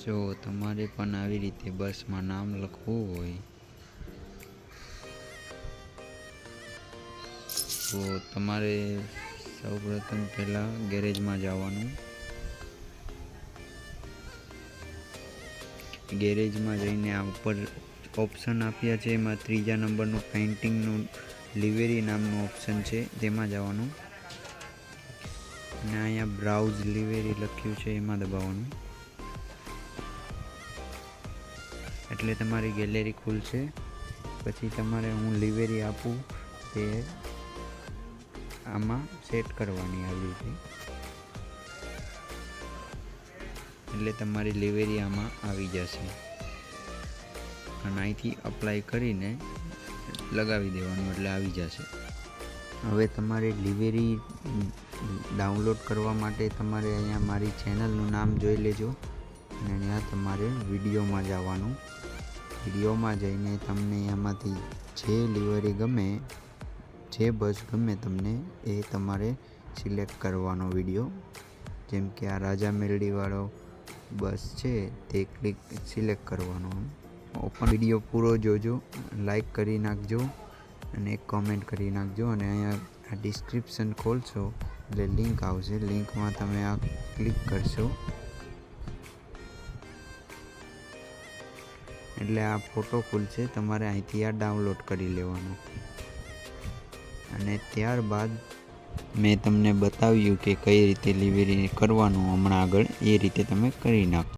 જો તમારે પણ આવી રીતે બસમાં નામ લખવું હોય, તો તમારે સૌપ્રથમ પહેલાં ગેરેજમાં જવાનું. ગેરેજમાં જઈને આ ઉપર ઓપ્શન આપ્યા છે, એમાં ત્રીજા નંબરનું પેઇન્ટિંગનું લિવેરી નામનું ઓપ્શન છે, તેમાં જવાનું. અને અહીંયા બ્રાઉઝ લિવેરી લખ્યું છે, એમાં દબાવવાનું. એટલે તમારી ગેલેરી ખુલશે. પછી તમારે હું લિવેરી આપું તે આમાં સેટ કરવાની આવી રીતે એટલે તમારી લિવેરી આમાં આવી જશે. અને અહીંથી અપ્લાય કરીને લગાવી દેવાનું એટલે આવી જશે. હવે તમારે લિવેરી ડાઉનલોડ કરવા માટે તમારે અહીંયા મારી ચેનલનું નામ જોઈ લેજો. અને અહીંયા તમારે વિડીયોમાં જવાનું. વિડીયોમાં જઈને તમને એમાંથી જે લિવરી ગમે, જે બસ ગમે તમને એ તમારે સિલેક્ટ કરવાનો વીડિયો. જેમ કે આ રાજા મેલડીવાળો બસ છે તે ક્લિક સિલેક્ટ કરવાનો. ઓપન વીડિયો પૂરો જોજો, લાઈક કરી નાખજો અને કોમેન્ટ કરી નાખજો અને અહીંયા ડિસ્ક્રિપ્શન ખોલશો એટલે લિંક આવશે. લિંકમાં તમે આ ક્લિક કરશો. એટલે આ ફોટો ખુલશે, તમારે અહીંથી આ ડાઉનલોડ કરી લેવાનો. અને ત્યારબાદ મેં તમને બતાવ્યું કે કઈ રીતે ડિલિવરી કરવાનું, હમણાં આગળ એ રીતે તમે કરી નાખો.